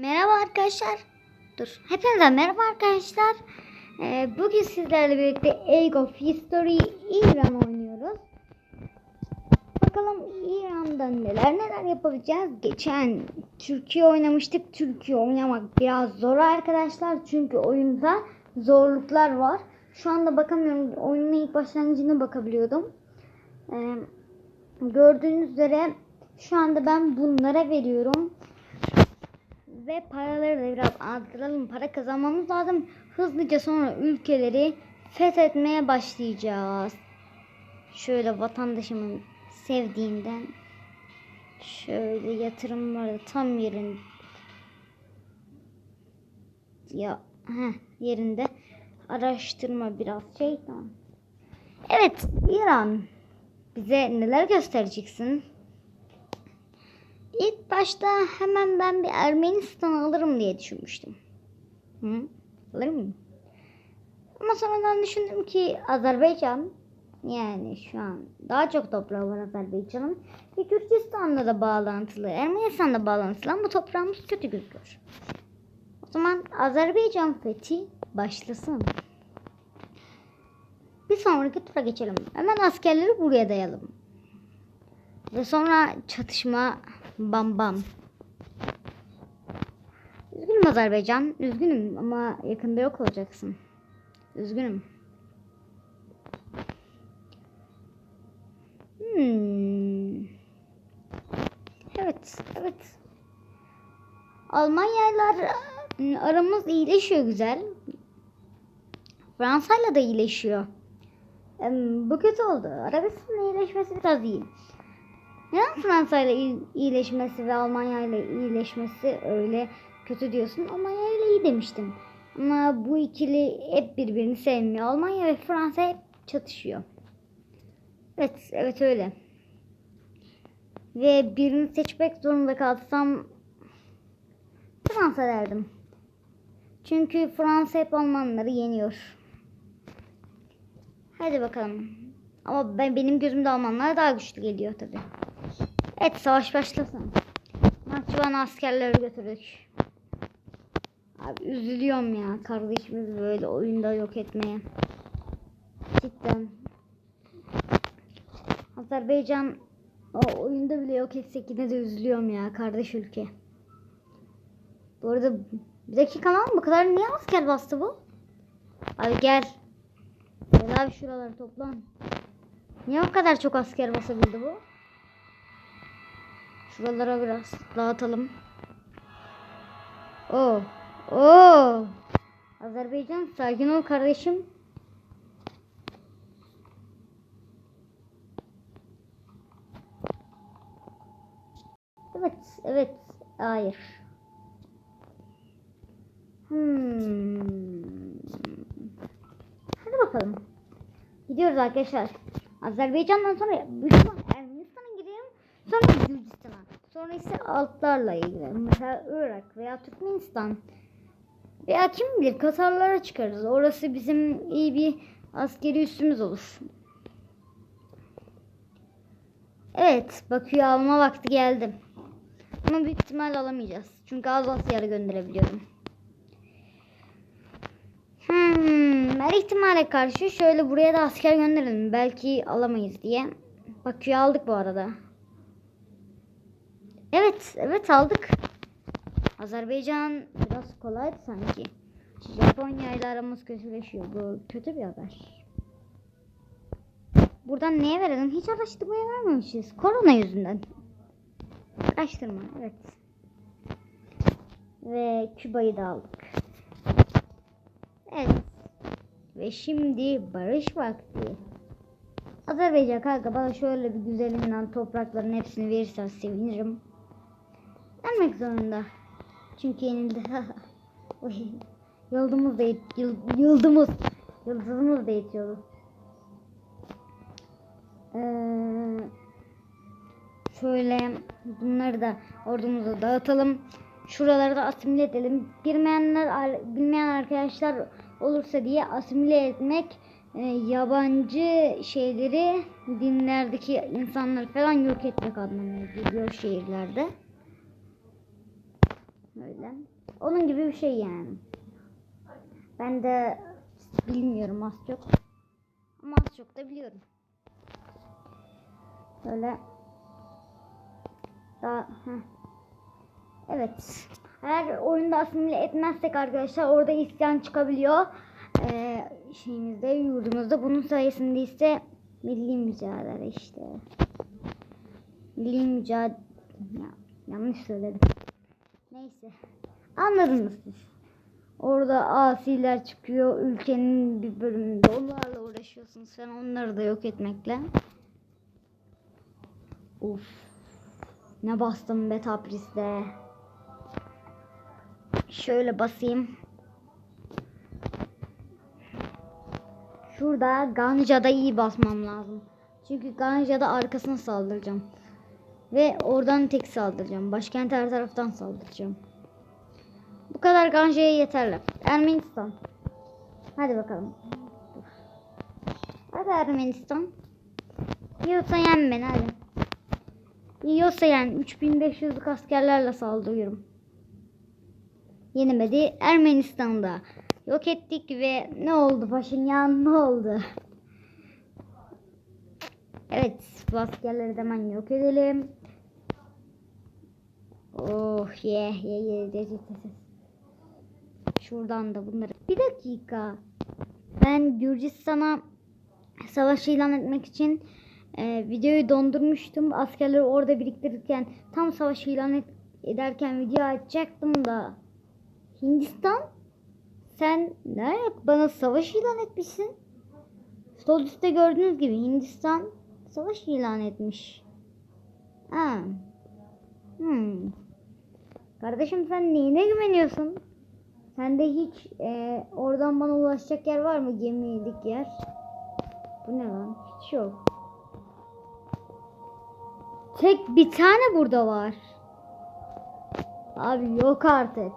Merhaba arkadaşlar. Dur. Hepinize merhaba arkadaşlar. Ee, bugün sizlerle birlikte Age of History İran oynuyoruz. Bakalım İran'da neler neler yapabileceğiz. Geçen Türkiye oynamıştık. Türkiye oynamak biraz zor arkadaşlar. Çünkü oyunda zorluklar var. Şu anda bakamıyorum. Oyunun ilk başlangıcına bakabiliyordum. Ee, gördüğünüz üzere şu anda ben bunlara veriyorum. Ve paraları da biraz arttıralım. Para kazanmamız lazım. Hızlıca sonra ülkeleri fethetmeye başlayacağız. Şöyle vatandaşımın sevdiğinden şöyle yatırımları tam yerin ya heh, yerinde araştırma biraz şey tamam. Evet İran bize neler göstereceksin? İlk başta hemen ben bir Ermenistan alırım diye düşünmüştüm. Hı? Alır mıyım? Ama sonradan düşündüm ki Azerbaycan yani şu an daha çok toprağı var Azerbaycan'ın ve Gürcistan'la da bağlantılı, Ermenistan'la bağlantılı ama toprağımız kötü gözüküyor. O zaman Azerbaycan fethi başlasın. Bir sonraki tura geçelim. Hemen askerleri buraya dayalım. Ve sonra çatışma bam bam. Üzgünüm Azerbaycan. Üzgünüm ama yakında yok olacaksın. Üzgünüm. Hmm. Evet, evet. Almanya'yla aramız iyileşiyor güzel. Fransa'yla da iyileşiyor. Bu kötü oldu. Arabistan'ın iyileşmesi biraz iyi. Neden Fransa ile iyi- iyileşmesi ve Almanya ile iyileşmesi öyle kötü diyorsun? Almanya ile iyi demiştim. Ama bu ikili hep birbirini sevmiyor. Almanya ve Fransa hep çatışıyor. Evet, evet öyle. Ve birini seçmek zorunda kalsam Fransa derdim. Çünkü Fransa hep Almanları yeniyor. Hadi bakalım. Ama ben benim gözümde Almanlar daha güçlü geliyor tabii. Evet savaş başlasın. Mahçıvan askerleri götürdük. Abi üzülüyorum ya kardeşimiz böyle oyunda yok etmeye. Cidden. Azerbaycan o oyunda bile yok etsek yine de üzülüyorum ya kardeş ülke. Bu arada bir dakika lan bu kadar niye asker bastı bu? Abi gel. Gel abi şuraları toplan. Niye o kadar çok asker basabildi bu? Şuralara biraz dağıtalım. Oo. Oo. Azerbaycan sakin ol kardeşim. Evet, evet. Hayır. Hmm. Hadi bakalım. Gidiyoruz arkadaşlar. Azerbaycan'dan sonra büyük Ermenistan'a gidelim. Sonra Gürcistan'a. Sonra ise altlarla ilgili. Mesela Irak veya Türkmenistan. Veya kim bilir Katarlara çıkarız. Orası bizim iyi bir askeri üssümüz olur. Evet. Bakü'yü alma vakti geldi. Ama büyük ihtimal alamayacağız. Çünkü az Asya'ya gönderebiliyorum. Hmm, her ihtimale karşı şöyle buraya da asker gönderelim. Belki alamayız diye. Bakü'yü aldık bu arada. Evet, evet aldık. Azerbaycan biraz kolaydı sanki. Japonya ile aramız kötüleşiyor. Bu kötü bir haber. Buradan neye verelim? Hiç araştırmaya vermemişiz. Korona yüzünden. Araştırma, evet. Ve Küba'yı da aldık. Evet. Ve şimdi barış vakti. Azerbaycan kanka bana şöyle bir güzelinden toprakların hepsini verirsen sevinirim. Vermek zorunda. Çünkü yenildi. Yıldımız da yet- yıl- yıldımız. Yıldızımız da yetiyordu. Ee, şöyle bunları da ordumuza dağıtalım. Şuraları da asimile edelim. Bilmeyenler, bilmeyen arkadaşlar olursa diye asimile etmek e, yabancı şeyleri dinlerdeki insanları falan yok etmek anlamına geliyor şehirlerde. Öyle. Onun gibi bir şey yani. Ben de bilmiyorum az çok. Ama az çok da biliyorum. Böyle daha heh. Evet. Eğer oyunda asimile etmezsek arkadaşlar orada isyan çıkabiliyor. Ee, şeyimizde yurdumuzda bunun sayesinde ise milli mücadele işte. Milli mücadele ya, yanlış söyledim. Neyse. Anladınız siz. Orada asiler çıkıyor ülkenin bir bölümünde onlarla uğraşıyorsun sen onları da yok etmekle. Uf. Ne bastım be Tapriz'de. Şöyle basayım. Şurada Ganca'da iyi basmam lazım. Çünkü Ganca'da arkasına saldıracağım. Ve oradan tek saldıracağım. Başkent her taraftan saldıracağım. Bu kadar Ganca'ya yeterli. Ermenistan. Hadi bakalım. Hadi Ermenistan. Yiyorsa yen beni hadi. Yiyorsa yen 3500'lük askerlerle saldırıyorum. Yenemedi. Ermenistan'da yok ettik ve ne oldu Paşinyan ne oldu? Evet bu askerleri de hemen yok edelim. Oh ye ye ye. Şuradan da bunları. Bir dakika. Ben Gürcistan'a savaş ilan etmek için e, videoyu dondurmuştum. Askerleri orada biriktirirken tam savaş ilan et- ederken video açacaktım da Hindistan sen ne ayak bana savaş ilan etmişsin. Sol gördüğünüz gibi Hindistan savaş ilan etmiş. Ha. Hmm. Kardeşim sen neyine güveniyorsun? Sende hiç e, oradan bana ulaşacak yer var mı? Gemilik yer. Bu ne lan? Hiç yok. Tek bir tane burada var. Abi yok artık.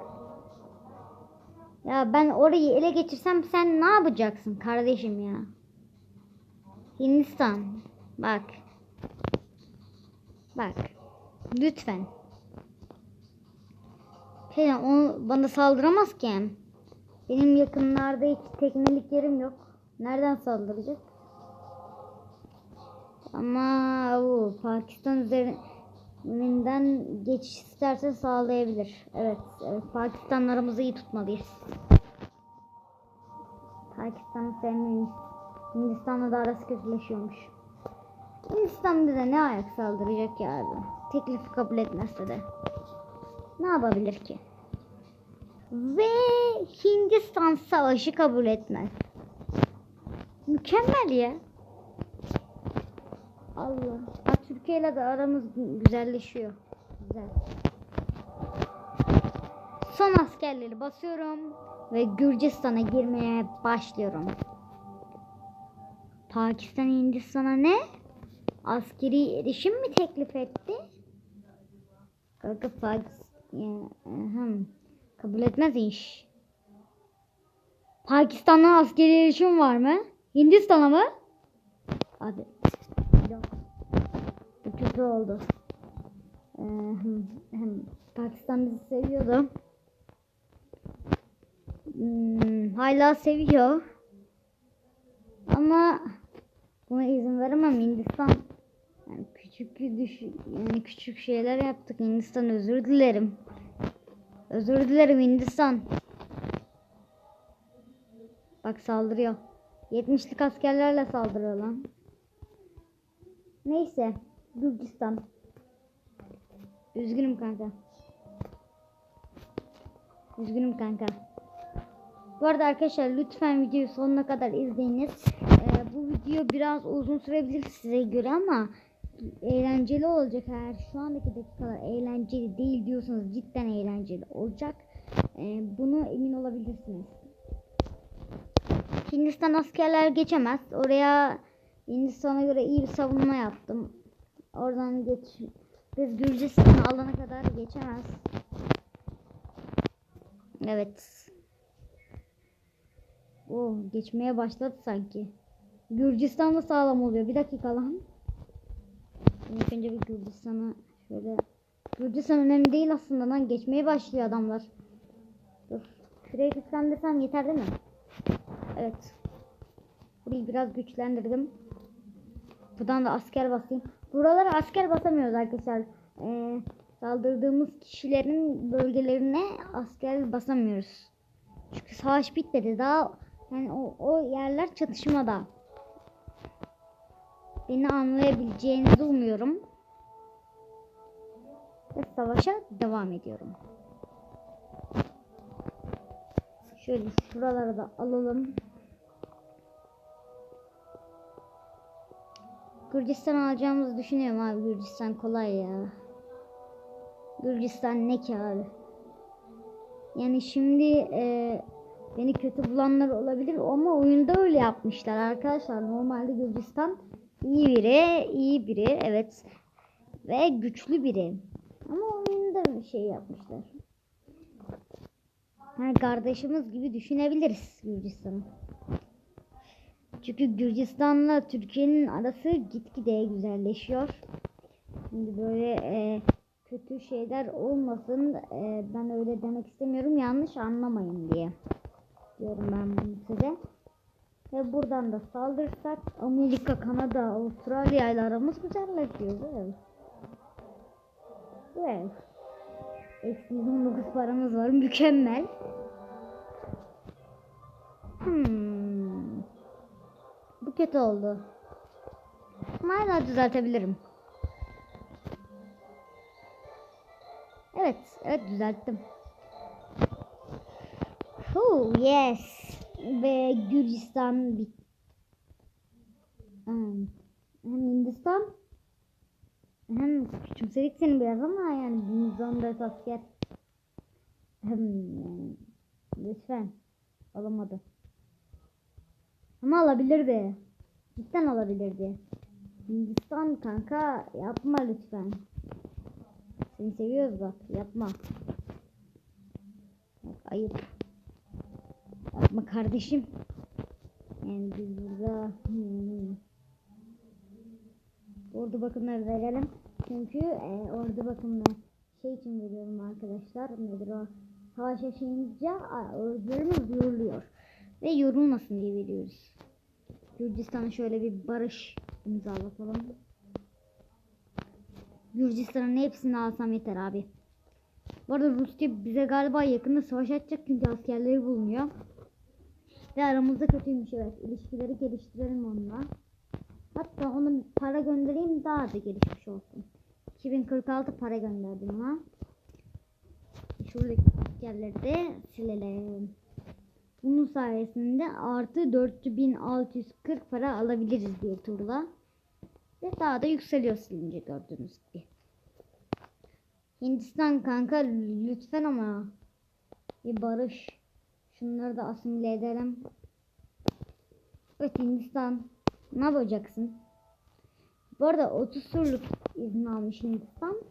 Ya ben orayı ele geçirsem sen ne yapacaksın kardeşim ya? Hindistan. Bak. Bak. Lütfen. Şey, o bana saldıramaz ki. Benim yakınlarda hiç teknelik yerim yok. Nereden saldıracak? Ama o Pakistan üzerinden geçiş isterse sağlayabilir. Evet, evet Pakistanlarımızı iyi tutmalıyız. Pakistan'ı sevmeyiz. Hindistan'la da arası kötüleşiyormuş. Hindistan bize ne ayak saldıracak ya abi? Teklifi kabul etmezse de. Ne yapabilir ki? Ve Hindistan savaşı kabul etmez. Mükemmel ya. Allah. Ha, Türkiye ile de aramız güzelleşiyor. Güzel. Son askerleri basıyorum ve Gürcistan'a girmeye başlıyorum. Pakistan Hindistan'a ne? Askeri erişim mi teklif etti? Kanka yani, ahem. kabul etmez iş. Pakistan'a askeri erişim var mı? Hindistan'a mı? Hadi. Yok. Bu kötü oldu. Hem, hem Pakistan bizi seviyordu. Hmm, hala seviyor. Ama buna izin veremem Hindistan. Küçük düş yani küçük şeyler yaptık Hindistan özür dilerim. Özür dilerim Hindistan. Bak saldırıyor. 70'lik askerlerle saldırıyor lan. Neyse. Gürcistan. Üzgünüm kanka. Üzgünüm kanka. Bu arada arkadaşlar lütfen videoyu sonuna kadar izleyiniz. Ee, bu video biraz uzun sürebilir size göre ama eğlenceli olacak eğer şu andaki dakikalar eğlenceli değil diyorsanız cidden eğlenceli olacak. Ee, bunu emin olabilirsiniz. Hindistan askerler geçemez. Oraya Hindistan'a göre iyi bir savunma yaptım. Oradan geç biz Gürcistan'ı alana kadar geçemez. Evet. O geçmeye başladı sanki. Gürcistan da sağlam oluyor. Bir dakika lan. İlk önce bir Gürcistan'ı şöyle Gürcistan önemli değil aslında lan. Geçmeye başlıyor adamlar. Dur. Şurayı güçlendirsem yeter değil mi? Evet. Burayı biraz güçlendirdim. Buradan da asker basayım. Buralara asker basamıyoruz arkadaşlar. Ee, saldırdığımız kişilerin bölgelerine asker basamıyoruz. Çünkü savaş bitmedi. Daha yani o, o yerler çatışmada. Beni anlayabileceğinizi umuyorum. Ve savaşa devam ediyorum. Şöyle şuraları da alalım. Gürcistan alacağımızı düşünüyorum abi. Gürcistan kolay ya. Gürcistan ne ki abi? Yani şimdi e, beni kötü bulanlar olabilir ama oyunda öyle yapmışlar arkadaşlar. Normalde Gürcistan iyi biri, iyi biri evet ve güçlü biri. Ama oyunda bir şey yapmışlar. Yani kardeşimiz gibi düşünebiliriz Gürcistan'ı. Çünkü Gürcistan'la Türkiye'nin arası gitgide güzelleşiyor. Şimdi böyle e, kötü şeyler olmasın. e, ben öyle demek istemiyorum. Yanlış anlamayın diye. Diyorum ben bunu size. Ve buradan da saldırsak Amerika, Kanada, Avustralya ile aramız güzelleşiyor. Evet. Evet. Eksi 19 paramız var. Mükemmel. Hmm. Bu kötü oldu. Ama hala düzeltebilirim. Evet, evet düzelttim. Oh yes. Ve Gürcistan bit. Hem Hindistan hem küçümsedik seni biraz ama yani 1114 asker. Hem lütfen alamadı. Ama alabilirdi. Cidden alabilirdi. Hindistan kanka yapma lütfen. Seni seviyoruz bak yapma. Bak ayıp. Yapma kardeşim. Yani biz burada hmm, ordu bakımları verelim. Çünkü e, ordu bakımını şey için veriyorum arkadaşlar. Nedir o? Savaş yaşayınca ordularımız yoruluyor. Ve yorulmasın diye veriyoruz. Gürcistan'a şöyle bir barış imzalatalım. Gürcistan'ın hepsini alsam yeter abi. Bu arada Rusya bize galiba yakında savaş açacak çünkü askerleri bulunuyor. Ve aramızda kötüymüş evet. İlişkileri geliştirelim onunla. Hatta ona para göndereyim daha da gelişmiş olsun. 2046 para gönderdim ona. Şuradaki askerleri de silelim. Bunun sayesinde artı 4640 para alabiliriz bir turda. Ve daha da yükseliyor silince gördüğünüz gibi. Hindistan kanka lütfen ama bir barış. Şunları da asimile edelim. Evet Hindistan ne yapacaksın? Bu arada 30 turluk izin almış Hindistan.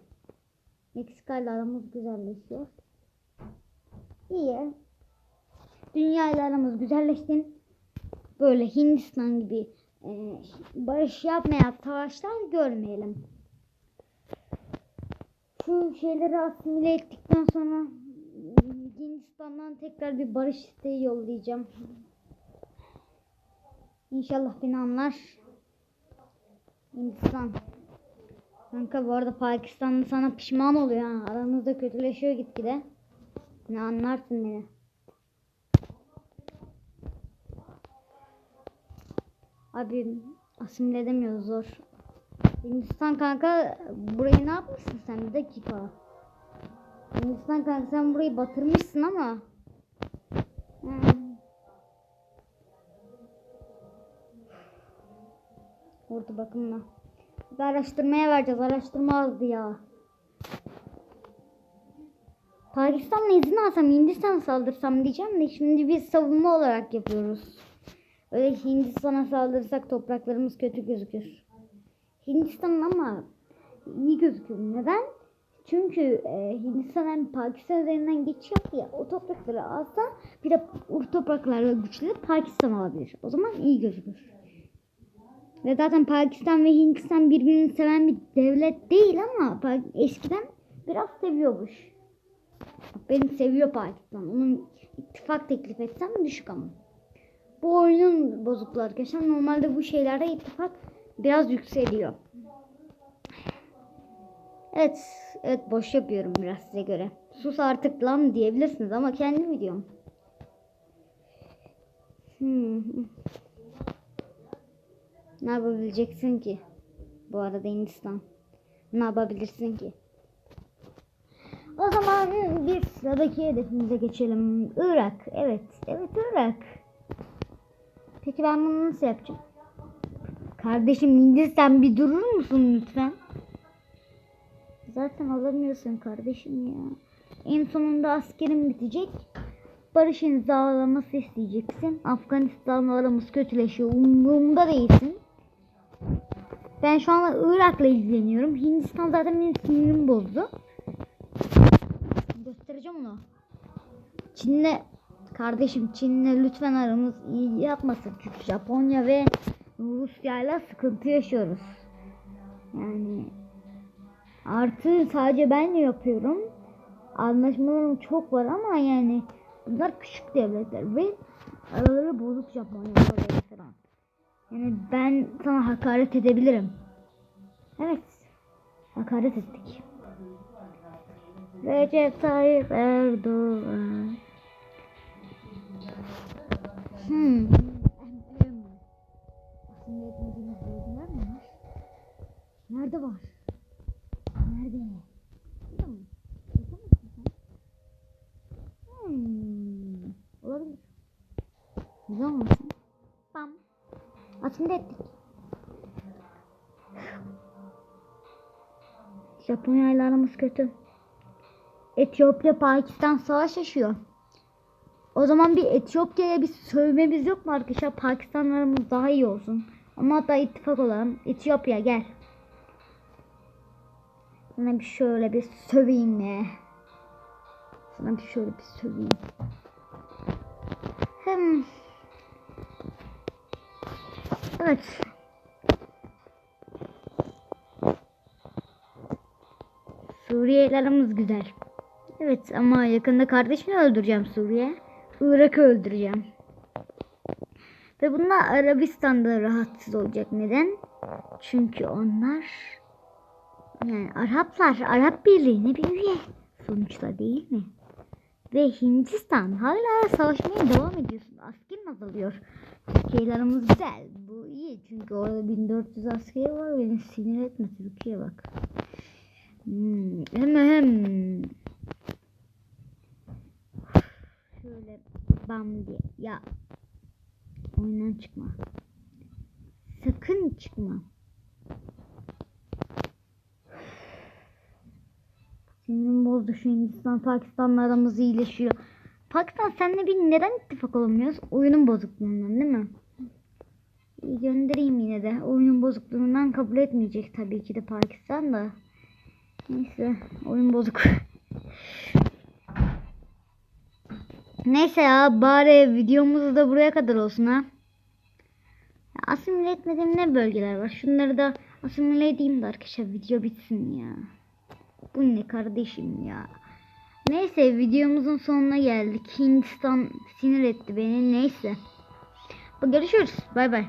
Meksika ile aramız güzelleşiyor. İyi. Dünya ile aramız güzelleştin. Böyle Hindistan gibi e, barış yapmayan savaşlar görmeyelim. Şu şeyleri asimile ettikten sonra Hindistan'dan tekrar bir barış isteği yollayacağım. İnşallah beni anlar. Hindistan. Kanka bu arada Pakistanlı sana pişman oluyor ha. Aranızda kötüleşiyor gitgide. Ne anlarsın beni. Abi asimile edemiyoruz zor. Hindistan kanka burayı ne yapmışsın sen bir dakika. Hindistan kanka sen burayı batırmışsın ama. Hmm. Orada bakımla. Bir araştırmaya vereceğiz. Araştırma azdı ya. Pakistan'la izin alsam Hindistan saldırsam diyeceğim de şimdi biz savunma olarak yapıyoruz. Öyle Hindistan'a saldırırsak topraklarımız kötü gözükür. Hindistan ama iyi gözüküyor. Neden? Çünkü e, Hindistan hem Pakistan üzerinden geçiyor ya o toprakları alsa bir de o topraklarla güçlü Pakistan alabilir. O zaman iyi gözükür. Ve zaten Pakistan ve Hindistan birbirini seven bir devlet değil ama eskiden biraz seviyormuş. Beni seviyor Pakistan. Onun ittifak teklif etsem düşük ama. Bu oyunun bozukluğu arkadaşlar. Normalde bu şeylerde ittifak biraz yükseliyor. Evet, evet boş yapıyorum biraz size göre. Sus artık lan diyebilirsiniz ama kendi videom. Hmm. Ne yapabileceksin ki? Bu arada Hindistan. Ne yapabilirsin ki? O zaman bir sıradaki hedefimize geçelim. Irak. Evet. Evet Irak. Peki ben bunu nasıl yapacağım? Kardeşim Hindistan bir durur musun lütfen? Zaten alamıyorsun kardeşim ya. En sonunda askerin bitecek. Barış imzalaması isteyeceksin. Afganistan'la aramız kötüleşiyor. Umurumda değilsin. Ben şu an Irak'la ilgileniyorum. Hindistan zaten benim sinirimi bozdu. Göstereceğim onu. Çin'le kardeşim Çin'le lütfen aramız iyi yapmasın. Çünkü Japonya ve Rusya'yla sıkıntı yaşıyoruz. Yani artı sadece ben yapıyorum. Anlaşmalarım çok var ama yani bunlar küçük devletler ve araları bozuk Japonya falan. Yani ben sana hakaret edebilirim. Evet. Hakaret ettik. Recep Tayyip Erdoğan. Hmm. Nerede var? Nerede? Burada mı? Yapamazsın sen. Hmm. Olabilir. Güzel olmasın? Tamam. Aslında ettik. Japonya ile aramız kötü. Etiyopya Pakistan savaş yaşıyor. O zaman bir Etiyopya'ya bir sövmemiz yok mu arkadaşlar? Pakistanlarımız daha iyi olsun. Ama hatta ittifak olalım. Etiyopya gel. Sana bir şöyle bir söveyim ya. Sana bir şöyle bir söveyim. Hmm. Evet. Suriye ile aramız güzel. Evet ama yakında kardeşimi öldüreceğim Suriye. Irak'ı öldüreceğim. Ve bunlar Arabistan'da rahatsız olacak. Neden? Çünkü onlar yani Araplar, Arap Birliği'ne bir üye. Sonuçta değil mi? Ve Hindistan hala savaşmaya devam ediyorsun. Askerin azalıyor. Türkiye'lerimiz güzel. Bu iyi çünkü orada 1400 asker var. Beni sinir etme Türkiye bak. Hmm, hem hem. Şöyle bam diye. Ya. Oyundan çıkma. Sakın çıkma. Sinirim bozdu şu Hindistan Pakistan'la aramız iyileşiyor. Pakistan seninle bir neden ittifak olamıyoruz? Oyunun bozukluğundan değil mi? Göndereyim yine de. Oyunun bozukluğundan kabul etmeyecek tabii ki de Pakistan da. Neyse oyun bozuk. Neyse ya bari videomuz da buraya kadar olsun ha. Asimile etmediğim ne bölgeler var? Şunları da asimile edeyim de arkadaşlar video bitsin ya. Bu ne kardeşim ya. Neyse videomuzun sonuna geldik. Hindistan sinir etti beni. Neyse. Görüşürüz. Bay bay.